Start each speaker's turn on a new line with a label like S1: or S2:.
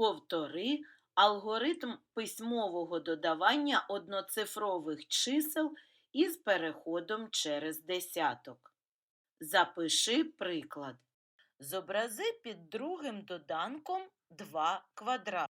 S1: Повтори алгоритм письмового додавання одноцифрових чисел із переходом через десяток. Запиши приклад. Зобрази під другим доданком 2 квадрат.